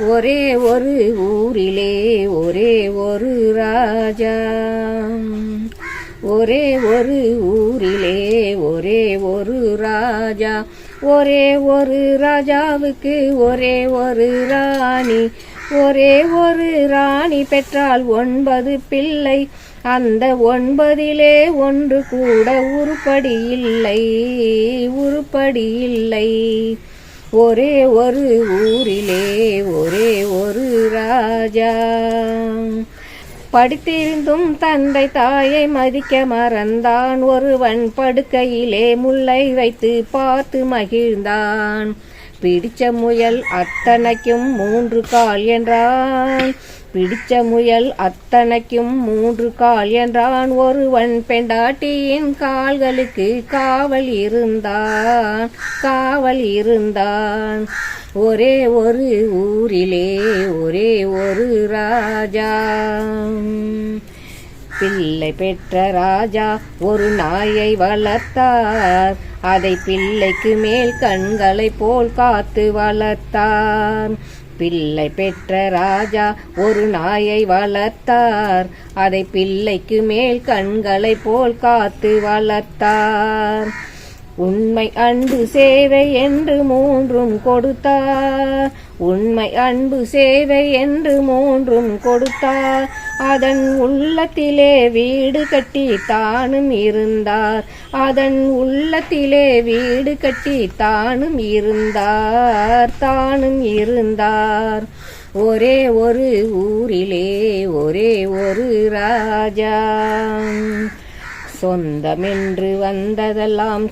ஒரே ஒரு ஊரிலே ஒரே ஒரு ராஜா. ஒரே ஒரு ஊரிலே ஒரே ஒரு ராஜா. ஒரே ஒரு ராஜாவுக்கு ஒரே ஒரு ராணி. ஒரே ஒரு ராணி பெற்றால் ஒன்பது பிள்ளை. அந்த ஒன்பதிலே ஒன்று கூட உருப்படி இல்லை உருப்படி இல்லை. ஒரே ஒரு ஊரிலே ஒரே ஒரு ராஜா. படித்திருந்தும் தந்தை தாயை மதிக்க மறந்தான். ஒருவன் படுக்கையிலே முல்லை வைத்து பார்த்து மகிழ்ந்தான். பிடிச்ச முயல் அத்தனைக்கும் மூன்று கால் என்றான். பிடிச்ச முயல் அத்தனைக்கும் மூன்று கால் என்றான் ஒருவன். பெண்டாட்டியின் கால்களுக்கு காவல் இருந்தான் காவல் இருந்தான். ஒரே ஒரு ஊரிலே ஒரே ஒரு ராஜா. பிள்ளை பெற்ற ராஜா ஒரு நாயை வளர்த்தார். அதை பிள்ளைக்கு மேல் கண்களை போல் காத்து வளர்த்தார் பிள்ளை பெற்ற ராஜா ஒரு நாயை வளர்த்தார். அதை பிள்ளைக்கு மேல் கண்களை போல் காத்து வளர்த்தார். உண்மை அன்பு சேவை என்று மூன்றும் கொடுத்தார் உண்மை அன்பு சேவை என்று மூன்றும் கொடுத்தார் அதன் உள்ளத்திலே வீடு கட்டி தானும் இருந்தார். அதன் உள்ளத்திலே வீடு கட்டி தானும் இருந்தார். தானும் இருந்தார். ஒரே ஒரு ஊரிலே ஒரே ஒரு ராஜா. சொந்தமென்று வந்ததெல்லாம்